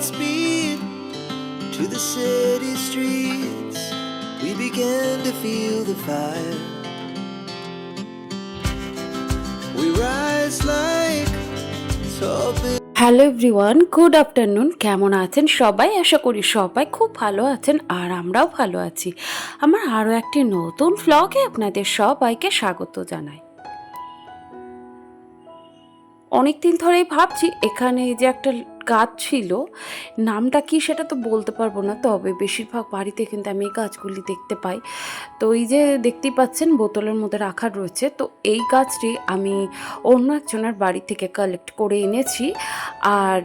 Godspeed to the city streets. We began to feel the fire. We rise like tall hello everyone good afternoon কেমন আছেন সবাই? আশা করি সবাই খুব ভালো আছেন আর আমরাও ভালো আছি। আমার আরও একটি নতুন ফ্লগে আপনাদের সবাইকে স্বাগত জানাই। অনেক দিন ধরেই ভাবছি এখানে যে একটা গাছ ছিল, নামটা কি সেটা তো বলতে পারব না, তবে বেশিরভাগ বাড়িতে কিন্তু আমি এই গাছগুলি দেখতে পাই। তো এই যে দেখতেই পাচ্ছেন বোতলের মধ্যে রাখা রয়েছে, তো এই গাছটি আমি অন্য একজনের বাড়ি থেকে কালেক্ট করে এনেছি, আর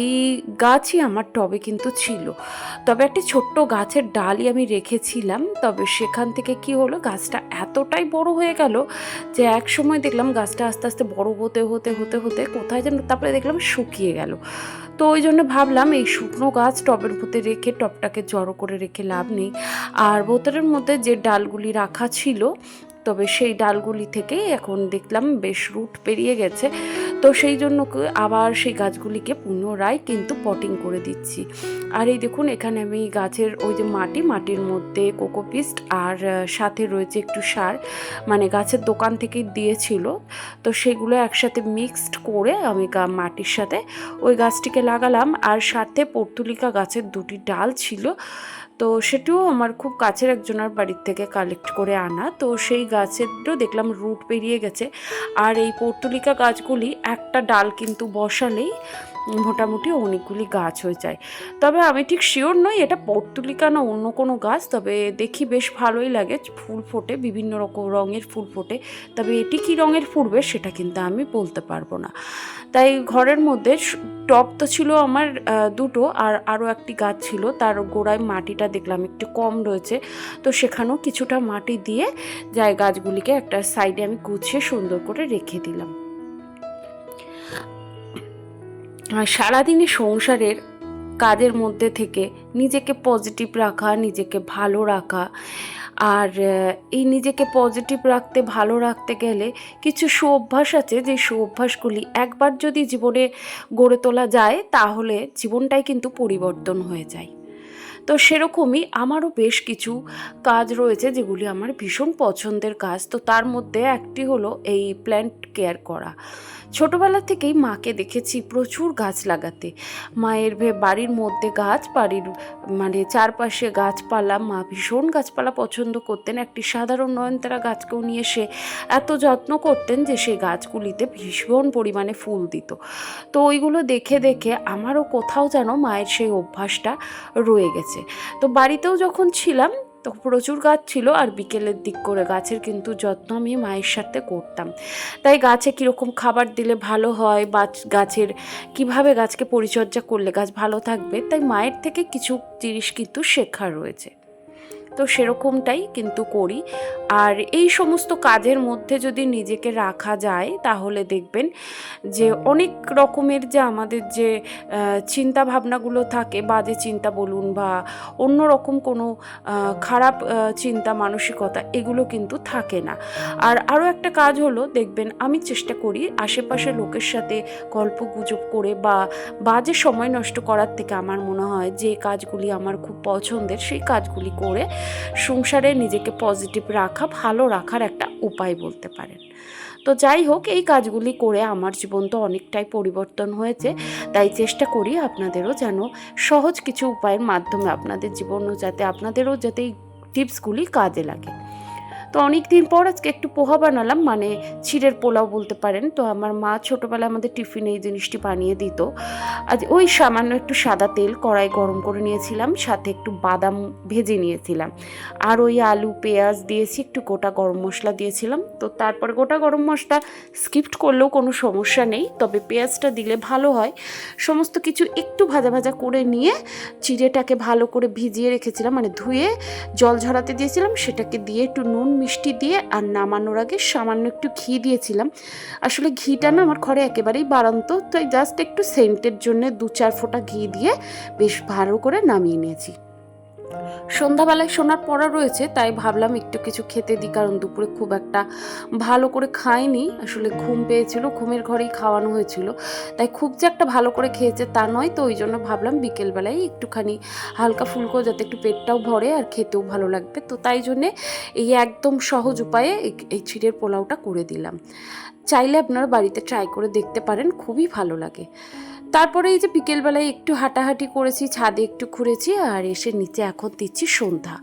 এই গাছই আমার টবে কিন্তু ছিল। তবে একটি ছোট্ট গাছের ডালই আমি রেখেছিলাম, তবে সেখান থেকে কি হলো, গাছটা এতটাই বড় হয়ে গেল যে এক সময় দেখলাম গাছটা আস্তে আস্তে বড় হতে হতে হতে হতে, কোথায় যেন তারপরে দেখলাম শুকিয়ে গেল। তো ওই জন্য ভাবলাম এই শুকনো গাছ টবের মধ্যে রেখে টবটাকে জড়ো করে রেখে লাভ নেই। আর বোতলের মধ্যে যে ডালগুলি রাখা ছিল তবে সেই ডালগুলি থেকেই এখন দেখলাম বেশ রুট পেরিয়ে গেছে। তো সেই জন্য আবার সেই গাছগুলিকে পুনরায় কিন্তু পটিং করে দিচ্ছি। আর এই দেখুন, এখানে আমি গাছের ওই যে মাটি, মাটির মধ্যে কোকোপিস্ট আর সাথে রয়েছে একটু সার মানে গাছের দোকান থেকে দিয়েছিল। তো সেগুলো একসাথে মিক্সড করে আমি মাটির সাথে ওই গাছটিকে লাগালাম। আর সাথে পর্তুলিকা গাছের দুটি ডাল ছিল। তো সেটিও আমার খুব কাছের একজনের বাড়ির থেকে কালেক্ট করে আনা। তো সেই গাছেরও দেখলাম রুট পেরিয়ে গেছে। আর এই পর্তুলিকা গাছগুলি একটা ডাল কিন্তু বসালেই মোটামুটি অনেকগুলি গাছ হয়ে যায়। তবে আমি ঠিক শিওর নই, এটা পর্তুলিকা না অন্য কোনো গাছ, তবে দেখি বেশ ভালোই লাগে। ফুল ফোটে, বিভিন্ন রকম রঙের ফুল ফোটে, তবে এটি কী রঙের ফুটবে সেটা কিন্তু আমি বলতে পারব না। তাই ঘরের মধ্যে টব তো ছিল আমার দুটো, আর আরও একটি গাছ ছিল, তার গোড়ায় মাটিটা দেখলাম একটু কম রয়েছে, তো সেখানেও কিছুটা মাটি দিয়ে যায় গাছগুলিকে একটা সাইডে আমি গুছিয়ে সুন্দর করে রেখে দিলাম। সারাদিনে সংসারের কাজের মধ্যে থেকে নিজেকে পজিটিভ রাখা, নিজেকে ভালো রাখা। আর এই নিজেকে পজিটিভ রাখতে, ভালো রাখতে গেলে কিছু সুঅভ্যাস আছে যে সুঅভ্যাসগুলি একবার যদি জীবনে গড়ে তোলা যায়, তাহলে জীবনটাই কিন্তু পরিবর্তন হয়ে যায়। তো সেরকমই আমারও বেশ কিছু কাজ রয়েছে যেগুলি আমার ভীষণ পছন্দের কাজ। তো তার মধ্যে একটি হলো এই প্ল্যান্ট কেয়ার করা। ছোটোবেলা থেকেই মাকে দেখেছি প্রচুর গাছ লাগাতে। মায়ের বাড়ির মধ্যে গাছ বাড়ির মানে চারপাশে গাছপালা, মা ভীষণ গাছপালা পছন্দ করতেন। একটি সাধারণ নয়নতারা গাছকেও নিয়ে এসে এত যত্ন করতেন যে সেই গাছগুলিতে ভীষণ পরিমাণে ফুল দিত। তো ওইগুলো দেখে দেখে আমারও কোথাও যেন মায়ের সেই অভ্যাসটা রয়ে গেছে। তো বাড়িতেও যখন ছিলাম, তো প্রচুর গাছ ছিল আর বিকেলের দিক করে গাছের কিন্তু যত্ন আমি মায়ের সাথে করতাম। তাই গাছে কীরকম খাবার দিলে ভালো হয়, বা গাছের কীভাবে গাছকে পরিচর্যা করলে গাছ ভালো থাকবে, তাই মায়ের থেকে কিছু জিনিস কিন্তু শেখার রয়েছে। তো সেরকমটাই কিন্তু করি। আর এই সমস্ত কাজের মধ্যে যদি নিজেকে রাখা যায়, তাহলে দেখবেন যে অনেক রকমের যে আমাদের যে চিন্তা ভাবনাগুলো থাকে বাজে চিন্তা বলুন বা অন্য রকম কোনো খারাপ চিন্তা, মানসিকতা এগুলো কিন্তু থাকে না। আর আরও একটা কাজ হলো, দেখবেন আমি চেষ্টা করি আশেপাশে লোকের সাথে গল্প গুজব করে বা বাজে সময় নষ্ট করার থেকে আমার মনে হয় যে কাজগুলি আমার খুব পছন্দের, সেই কাজগুলি করে সংসারে নিজেকে পজিটিভ রাখা, ভালো রাখার একটা উপায় বলতে পারেন। তো যাই হোক, এই কাজগুলি করে আমার জীবন তো অনেকটাই পরিবর্তন হয়েছে। তাই চেষ্টা করি আপনাদেরও যেন সহজ কিছু উপায়ের মাধ্যমে আপনাদের জীবনও যাতে, আপনাদেরও যাতে এই টিপসগুলি কাজে লাগে। তো অনেক দিন পর আজকে একটু পোহা বানালাম মানে চিড়ের পোলাও বলতে পারেন। তো আমার মা ছোটোবেলায় আমাদের টিফিনে এই জিনিসটি বানিয়ে দিত। আজ ওই সামান্য একটু সাদা তেল কড়াই গরম করে নিয়েছিলাম, সাথে একটু বাদাম ভেজে নিয়েছিলাম। আর ওই আলু, পেঁয়াজ দিয়েছি, একটু গোটা গরম মশলা দিয়েছিলাম। তো তারপর গোটা গরম মশলা স্কিপ্ট করলেও কোনো সমস্যা নেই, তবে পেঁয়াজটা দিলে ভালো হয়। সমস্ত কিছু একটু ভাজা ভাজা করে নিয়ে চিড়েটাকে ভালো করে ভিজিয়ে রেখেছিলাম মানে ধুয়ে জল ঝরাতে দিয়েছিলাম, সেটাকে দিয়ে একটু নুন মিষ্টি দিয়ে আর নামানোর আগে সামান্য একটু ঘি দিয়েছিলাম। আসলে ঘিটা না আমার ঘরে একেবারেই বাড়ান্ত, তাই জাস্ট একটু সেন্টের জন্য দু চার ফোঁটা ঘি দিয়ে বেশ ভালো করে নামিয়ে নিয়েছি। সন্ধ্যাবেলায় শোনার পড়া রয়েছে, তাই ভাবলাম একটু কিছু খেতে দিই, কারণ দুপুরে খুব একটা ভালো করে খাইনি। আসলে ঘুম পেয়েছিল, ঘুমের ঘরেই খাওয়ানো হয়েছিল। তাই খুব যে একটা ভালো করে খেয়েছে তা নয়, তো ওই জন্য ভাবলাম বিকেলবেলায় একটুখানি হালকা ফুলকো যাতে একটু পেটটাও ভরে আর খেতেও ভালো লাগবে। তো তাই জন্যে এই একদম সহজ উপায়ে এই- চিড়ের পোলাওটা করে দিলাম। চাইলে আপনারা বাড়িতে ট্রাই করে দেখতে পারেন, খুবই ভালো লাগে। তারপরে এই যে বিকেলবেলায় একটু হাঁটাহাঁটি করেছি, ছাদে একটু ঘুরেছি আর এসে নিচে এখন দিচ্ছি সন্ধ্যা।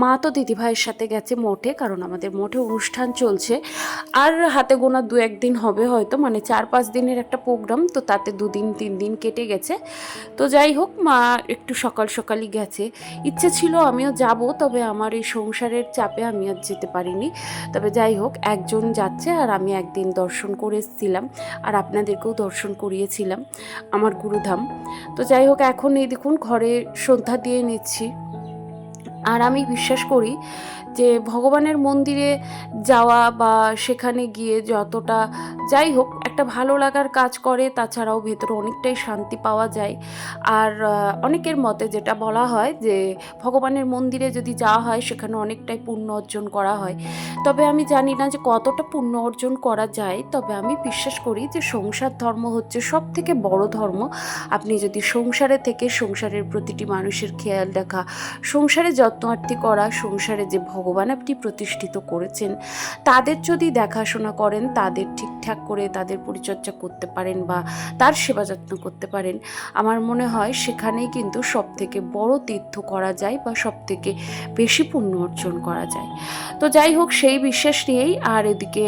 মা তো দিদিভাইয়ের সাথে গেছে মঠে, কারণ আমাদের মঠে অনুষ্ঠান চলছে। আর হাতে গোনা দু একদিন হবে হয়তো মানে চার পাঁচ দিনের একটা প্রোগ্রাম, তো তাতে দুদিন, তিন দিন কেটে গেছে। তো যাই হোক, মা একটু সকাল সকালই গেছে। ইচ্ছে ছিল আমিও যাব, তবে আমার এই সংসারের চাপে আমি আর যেতে পারিনি। তবে যাই হোক, একজন যাচ্ছে আর আমি একদিন দর্শন করে এসেছিলাম, আর আপনাদেরকেও দর্শন করিয়েছিলাম। আমার গুরুধাম। তো যাই হোক, এখন এই দেখুন, ঘরে সন্ধ্যা দিয়ে নিচ্ছি। আর আমি বিশ্বাস করি যে ভগবানের মন্দিরে যাওয়া বা সেখানে গিয়ে যতটা যাই হোক, একটা ভালো লাগার কাজ করে, তাছাড়াও ভেতরে অনেকটাই শান্তি পাওয়া যায়। আর অনেকের মতে যেটা বলা হয় যে ভগবানের মন্দিরে যদি যাওয়া হয়, সেখানে অনেকটাই পুণ্য অর্জন করা হয়। তবে আমি জানি না যে কতটা পুণ্য অর্জন করা যায়, তবে আমি বিশ্বাস করি যে সংসার ধর্ম হচ্ছে সব থেকে বড় ধর্ম। আপনি যদি সংসারে থেকে, সংসারের প্রতিটি মানুষের খেয়াল রাখা সংসারে যত্নার্থী করা, সংসারে যে ভগবান আপনি প্রতিষ্ঠিত করেছেন। তাদের যদি দেখাশোনা করেন, তাদের ঠিকঠাক করে তাদের পরিচর্যা করতে পারেন বা তার সেবা যত্ন করতে পারেন, আমার মনে হয় সেখানেই কিন্তু সব থেকে বড় তীর্থ করা যায় বা সব থেকে বেশি পুণ্য অর্জন করা যায়। তো যাই হোক, সেই বিশ্বাস নিয়েই আর এদিকে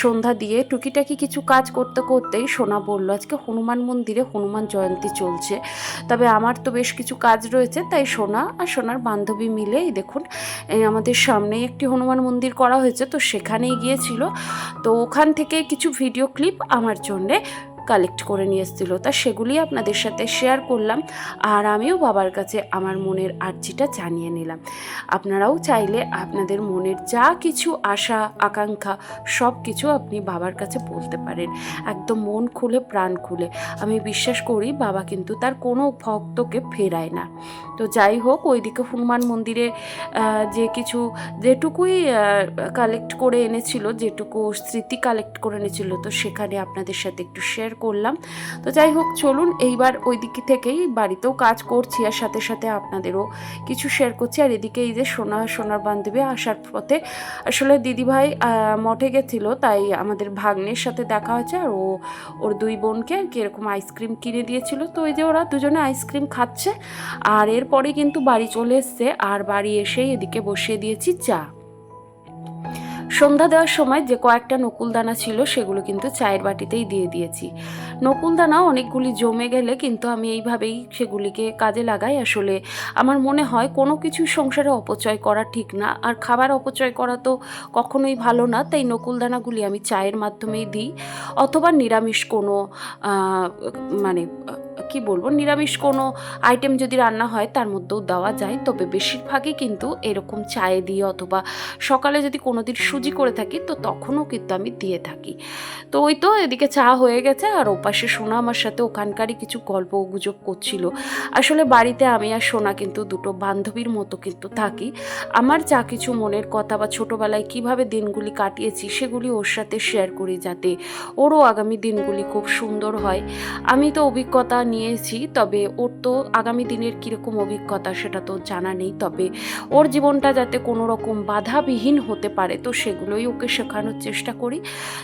সন্ধ্যা দিয়ে টুকিটাকি কিছু কাজ করতে করতেই সোনা বলল, আজকে হনুমান মন্দিরে হনুমান জয়ন্তী চলছে। তবে আমার তো বেশ কিছু কাজ রয়েছে, তাই সোনা আর সোনার বান্ধবী মিলে এই দেখুন আমাদের সামনেই একটি হনুমান মন্দির করা হয়েছে, তো সেখানেই গিয়েছিল। তো ওখান থেকে কিছু ভিডিও ক্লিপ আমার জন্যে কালেক্ট করে নিয়ে এসেছিল। তা সেগুলি আপনাদের সাথে শেয়ার করলাম আর আমিও বাবার কাছে আমার মনের আর্জিটা জানিয়ে নিলাম। আপনারাও চাইলে আপনাদের মনের যা কিছু আশা, আকাঙ্ক্ষা সব কিছু আপনি বাবার কাছে বলতে পারেন। একদম মন খুলে, প্রাণ খুলে। আমি বিশ্বাস করি বাবা কিন্তু তার কোনো ভক্তকে ফেরায় না। তো যাই হোক, ওইদিকে হনুমান মন্দিরে যে কিছু যেটুকুই কালেক্ট করে এনেছিল, যেটুকু স্মৃতি কালেক্ট করে এনেছিল, তো সেখানে আপনাদের সাথে একটু শেয়ার করলাম। তো যাই হোক, চলুন এইবার ওই দিক থেকেই বাড়িতেও কাজ করছি, আর সাথে সাথে আপনাদেরও কিছু শেয়ার করছি। আর এদিকে এই যে সোনা, সোনার বান্ধবী আসার পথে, আসলে দিদিভাই মঠে গেছিল, তাই আমাদের ভাগ্নের সাথে দেখা হয়েছে, আর ও, ওর দুই বোনকে আর কি এরকম আইসক্রিম কিনে দিয়েছিল। তো ওই যে ওরা দুজনে আইসক্রিম খাচ্ছে, আর এরপরে কিন্তু বাড়ি চলে এসছে আর বাড়ি এসেই এদিকে বসিয়ে দিয়েছি চা। সন্ধ্যা দেওয়ার সময় যে কয়েকটা নকুলদানা ছিল সেগুলো কিন্তু চায়ের বাটিতেই দিয়ে দিয়েছি। নকুলদানা অনেকগুলি জমে গেলে কিন্তু আমি এইভাবেই সেগুলিকে কাজে লাগাই। আসলে আমার মনে হয় কোনো কিছু সংসারে অপচয় করা ঠিক না। আর খাবার অপচয় করা তো কখনোই ভালো না, তাই নকুলদানাগুলি আমি চায়ের মাধ্যমেই দিই। অথবা নিরামিষ কোনো মানে কি বলব, নিরামিষ কোনো আইটেম যদি রান্না হয়, তার মধ্যেও দেওয়া যায়। তবে বেশিরভাগই কিন্তু এরকম চায়ে দিয়ে অথবা সকালে যদি কোনো দিন সুজি করে থাকি, তো তখনও কিন্তু আমি দিয়ে থাকি। তো ওই তো, এদিকে চা হয়ে গেছে, আর ওপাশে সোনা আমার সাথে ওখানকারই কিছু গল্প গুজব করছিল। আসলে বাড়িতে আমি আর সোনা কিন্তু দুটো বান্ধবীর মতো কিন্তু থাকি। আমার যা কিছু মনের কথা বা ছোটোবেলায় কীভাবে দিনগুলি কাটিয়েছি, সেগুলি ওর সাথে শেয়ার করি যাতে ওরও আগামী দিনগুলি খুব সুন্দর হয়। আমি তো অভিজ্ঞতা নিয়েছি, তবে ওর তো আগামী দিনের কীরকম অভিজ্ঞতা সেটা তো জানা নেই। তবে ওর জীবনটা যাতে কোনো রকম বাধাবিহীন হতে পারে, তো সেগুলোই ওকে শেখানোর চেষ্টা করি।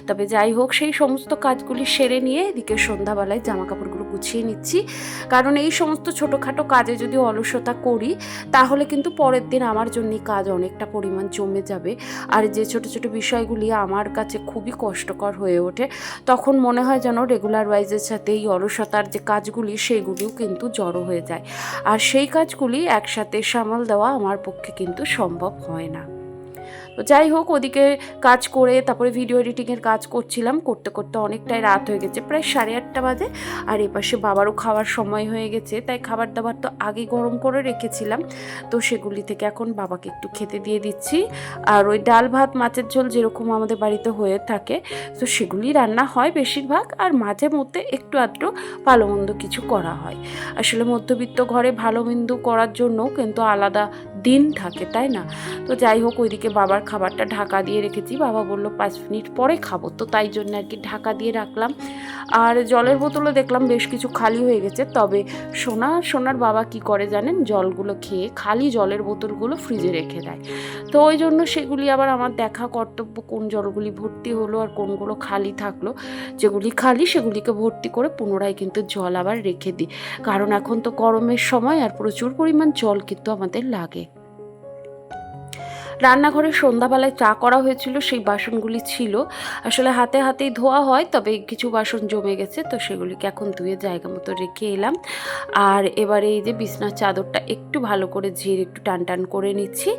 তবে যাই হোক, সেই সমস্ত কাজগুলি সেরে নিয়ে এদিকে সন্ধ্যাবেলায় জামা কাপড়গুলো গুছিয়ে নিচ্ছি। কারণ এই সমস্ত ছোটোখাটো কাজে যদি অলসতা করি, তাহলে কিন্তু পরের দিন আমার জন্যই কাজ অনেকটা পরিমাণ জমে যাবে। আর যে ছোট ছোট বিষয়গুলি আমার কাছে খুবই কষ্টকর হয়ে ওঠে, তখন মনে হয় যেন রেগুলার ওয়াইজের সাথে এই অলসতার যে কাজগুলি সেগুলিও কিন্তু জড়ো হয়ে যায়। আর সেই কাজগুলি একসাথে সামাল দেওয়া আমার পক্ষে কিন্তু সম্ভব হয় না। তো যাই হোক, ওদিকে কাজ করে তারপরে ভিডিও এডিটিংয়ের কাজ করছিলাম। করতে করতে অনেকটাই রাত হয়ে গেছে, প্রায় সাড়ে আটটা বাজে। আর এপাশে বাবারও খাওয়ার সময় হয়ে গেছে, তাই খাবার দাবার তো আগে গরম করে রেখেছিলাম। তো সেগুলি থেকে এখন বাবাকে একটু খেতে দিয়ে দিচ্ছি। আর ওই ডাল ভাত, মাছের ঝোল যেরকম আমাদের বাড়িতে হয়ে থাকে, তো সেগুলি রান্না হয় বেশিরভাগ। আর মাঝে মধ্যে একটু আধটু ভালো মন্দ কিছু করা হয়। আসলে মধ্যবিত্ত ঘরে ভালো মন্দ করার জন্য কিন্তু আলাদা দিন থাকে, তাই না? তো যাই হোক, ওইদিকে বাবার খাবারটা ঢাকা দিয়ে রেখেছি। বাবা বলল, পাঁচ মিনিট পরে খাব। তো তাই জন্য আর কি ঢাকা দিয়ে রাখলাম। আর জলের বোতলও দেখলাম বেশ কিছু খালি হয়ে গেছে। তবে সোনা, সোনার বাবা কি করে জানেন? জলগুলো খেয়ে খালি জলের বোতলগুলো ফ্রিজে রেখে দেয়। তো ওই জন্য সেগুলি আবার আমার দেখা কর্তব্য, কোন জলগুলি ভর্তি হলো আর কোনগুলো খালি থাকল। যেগুলি খালি, সেগুলিকে ভর্তি করে পুনরায় কিন্তু জল আবার রেখে দিই। কারণ এখন তো গরমের সময় আর প্রচুর পরিমাণ জল কিন্তু আমাদের লাগে। রান্নাঘরে সন্ধ্যাবেলায় চা করা হয়েছিল, সেই বাসনগুলি ছিল। আসলে হাতে হাতেই ধোয়া হয়, তবে কিছু বাসন জমে গেছে, তো সেগুলিকে এখন ধুয়ে জায়গা মতো রেখে এলাম। আর এবারে এই যে বিছনার চাদরটা একটু ভালো করে ঝিয়ে একটু টান টান করে নিচ্ছি।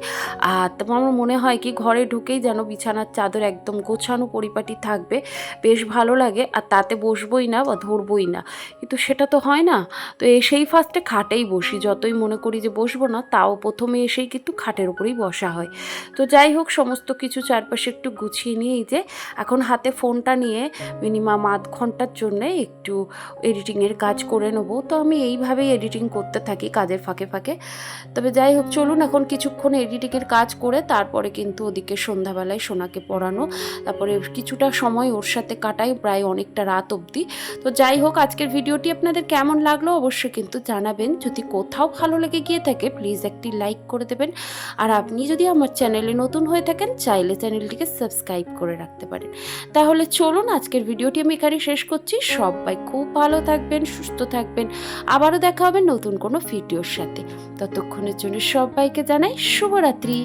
আর তো আমার মনে হয় কি, ঘরে ঢুকেই যেন বিছানার চাদর একদম গোছানো পরিপাটি থাকবে, বেশ ভালো লাগে। আর তাতে বসবই না বা ধরবই না, কিন্তু সেটা তো হয় না। তো এসেই ফার্স্টে খাটেই বসি, যতই মনে করি যে বসবো না, তাও প্রথমে এসেই কিন্তু খাটের উপরেই বসা হয়। তো যাই হোক, সমস্ত কিছু চারপাশে একটু গুছিয়ে নিয়েই যে এখন হাতে ফোনটা নিয়ে মিনিমাম আধ ঘণ্টার জন্য একটু এডিটিংয়ের কাজ করে নেব। তো আমি এইভাবেই এডিটিং করতে থাকি কাজের ফাঁকে ফাঁকে। তবে যাই হোক, চলুন এখন কিছুক্ষণ এডিটিংয়ের কাজ করে তারপরে কিন্তু ওদিকে সন্ধ্যাবেলায় সোনাকে পড়ানো। তারপরে কিছুটা সময় ওর সাথে কাটাই, প্রায় অনেকটা রাত অবধি। তো যাই হোক, আজকের ভিডিওটি আপনাদের কেমন লাগল অবশ্যই কিন্তু জানাবেন। যদি কোথাও ভালো লেগে গিয়ে থাকে, প্লিজ একটি লাইক করে দেবেন। আর আপনি যদি আমার চ্যানেলে নতুন হয়ে থাকেন, চাইলে চ্যানেলটিকে সাবস্ক্রাইব করে রাখতে পারেন। তাহলে চলুন আজকের ভিডিওটি আমি এখানে শেষ করছি। সবাই খুব ভালো থাকবেন, সুস্থ থাকবেন। আবারও দেখা হবে নতুন কোনো ভিডিওর সাথে। ততক্ষণের জন্য সবাইকে জানাই শুভরাত্রি।